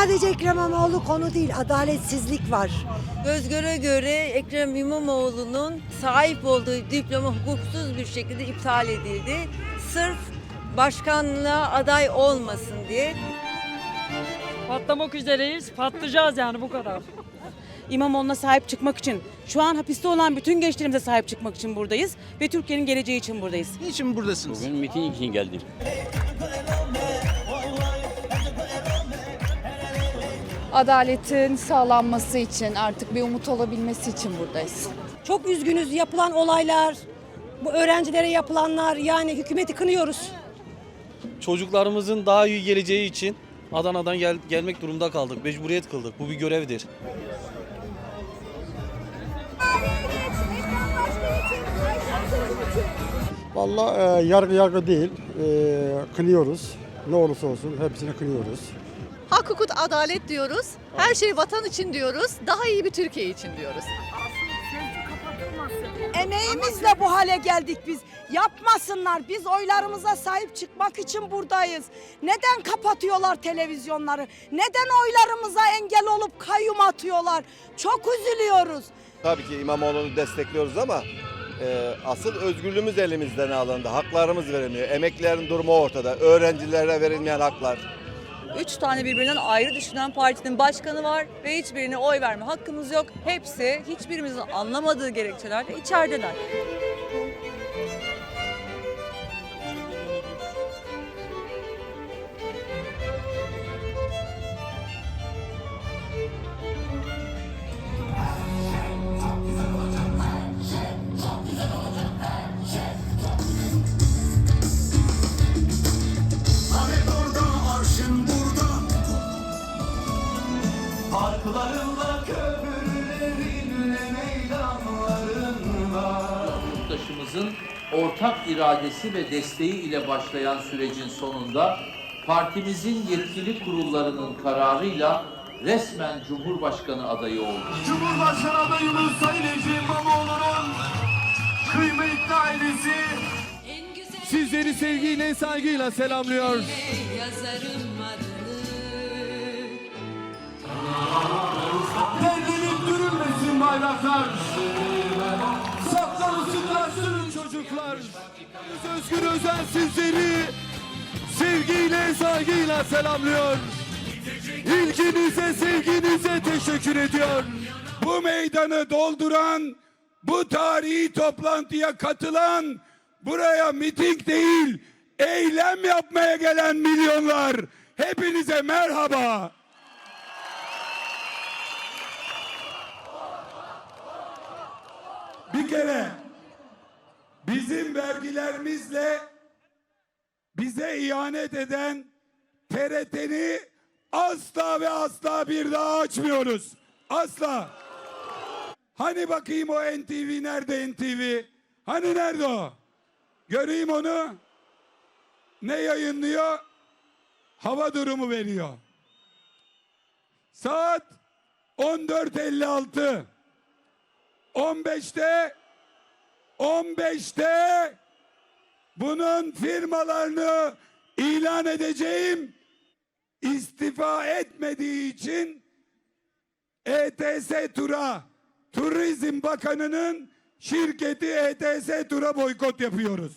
Sadece Ekrem İmamoğlu konu değil, adaletsizlik var. Göz göre göre Ekrem İmamoğlu'nun sahip olduğu diploma hukuksuz bir şekilde iptal edildi. Sırf başkanlığa aday olmasın diye. Patlamak üzereyiz. Patlayacağız yani bu kadar. İmamoğlu'na sahip çıkmak için, şu an hapiste olan bütün gençlerimize sahip çıkmak için buradayız ve Türkiye'nin geleceği için buradayız. Niçin buradasınız? Bugün miting için geldim. Adaletin sağlanması için artık bir umut olabilmesi için buradayız. Çok üzgünüz yapılan olaylar, bu öğrencilere yapılanlar yani hükümeti kınıyoruz. çocuklarımızın daha iyi geleceği için Adana'dan gel- gelmek durumunda kaldık. Mecburiyet kıldık. Bu bir görevdir. Vallahi e, yargı yargı değil. E, kınıyoruz. Ne olursa olsun hepsini kınıyoruz. Hak, hukuk, adalet diyoruz. Her şey vatan için diyoruz. Daha iyi bir Türkiye için diyoruz. Emeğimizle bu hale geldik biz. Yapmasınlar. Biz oylarımıza sahip çıkmak için buradayız. Neden kapatıyorlar televizyonları? Neden oylarımıza engel olup kayyum atıyorlar? Çok üzülüyoruz. Tabii ki İmamoğlu'nu destekliyoruz ama e, asıl özgürlüğümüz elimizden alındı. Haklarımız verilmiyor. Emeklilerin durumu ortada. Öğrencilere verilmeyen haklar. Üç tane birbirinden ayrı düşünen partinin başkanı var ve hiçbirine oy verme hakkımız yok. Hepsi hiçbirimizin anlamadığı gerekçelerle içerideler. Parklarında köprülerinle meydanlarında Yurttaşımızın ortak iradesi ve desteği ile başlayan sürecin sonunda partimizin yetkili kurullarının kararıyla resmen Cumhurbaşkanı adayı oldu. Cumhurbaşkanı adayımız Sayın Ekrem İmamoğlu'nun kıymetli ailesi sizleri sevgiyle saygıyla selamlıyor. Devlenip dürülmesin bayraklar. Saklansınlar sürün çocuklar. Özgür Özel sizleri sevgiyle saygıyla selamlıyor. İlginize, sevginize teşekkür ediyor. Bu meydanı dolduran, bu tarihi toplantıya katılan, buraya miting değil, eylem yapmaya gelen milyonlar. Hepinize merhaba. Bir kere bizim vergilerimizle bize ihanet eden TRT'ni asla ve asla bir daha açmıyoruz. Asla. Hani bakayım o NTV nerede NTV? Hani nerede o? Göreyim onu. Ne yayınlıyor? Hava durumu veriyor. Saat 14.56. 15'te 15'te bunun firmalarını ilan edeceğim. İstifa etmediği için ETS Tur'a Turizm Bakanı'nın şirketi ETS Tur'a boykot yapıyoruz.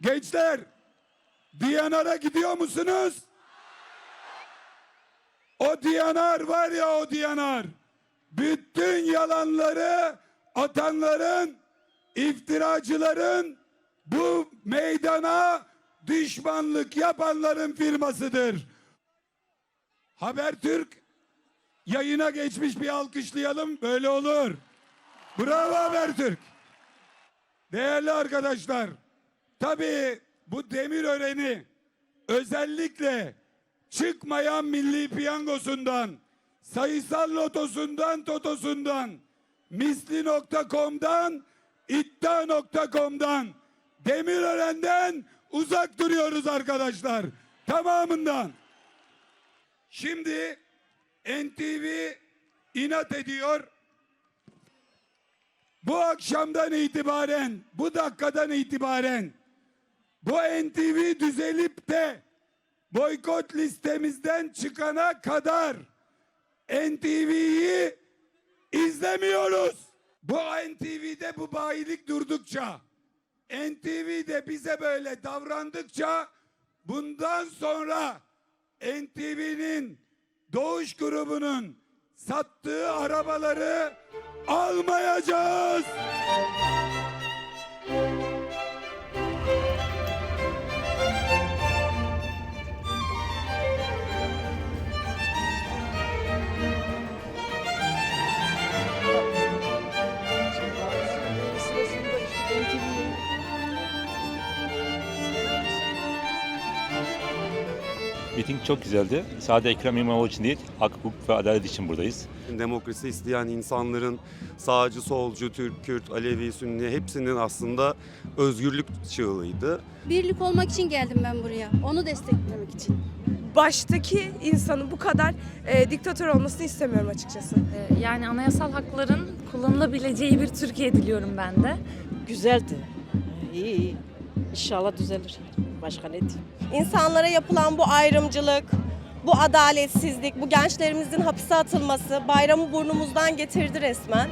Gençler Diyanar'a gidiyor musunuz? O Diyanar var ya o Diyanar. Bütün yalanları atanların, iftiracıların bu meydana düşmanlık yapanların firmasıdır. Habertürk yayına geçmiş bir alkışlayalım böyle olur. Bravo Habertürk. Değerli arkadaşlar, tabii bu Demirören'i özellikle çıkmayan milli piyangosundan, sayısal lotosundan, totosundan, misli.com'dan, iddia.com'dan, Demirören'den uzak duruyoruz arkadaşlar. Tamamından. Şimdi NTV inat ediyor. Bu akşamdan itibaren, bu dakikadan itibaren bu NTV düzelip de boykot listemizden çıkana kadar NTV'yi izlemiyoruz. Bu NTV'de bu bayilik durdukça, NTV'de bize böyle davrandıkça bundan sonra NTV'nin Doğuş grubunun sattığı arabaları almayacağız. Miting çok güzeldi. Sadece Ekrem İmamoğlu için değil, hak, hukuk ve adalet için buradayız. Demokrasi isteyen insanların sağcı, solcu, Türk, Kürt, Alevi, Sünni hepsinin aslında özgürlük çığlığıydı. Birlik olmak için geldim ben buraya. Onu desteklemek için. Baştaki insanın bu kadar e, diktatör olmasını istemiyorum açıkçası. Yani anayasal hakların kullanılabileceği bir Türkiye diliyorum ben de. Güzeldi. İyi iyi. İnşallah düzelir. Başka ne diyeyim? İnsanlara yapılan bu ayrımcılık, bu adaletsizlik, bu gençlerimizin hapise atılması bayramı burnumuzdan getirdi resmen.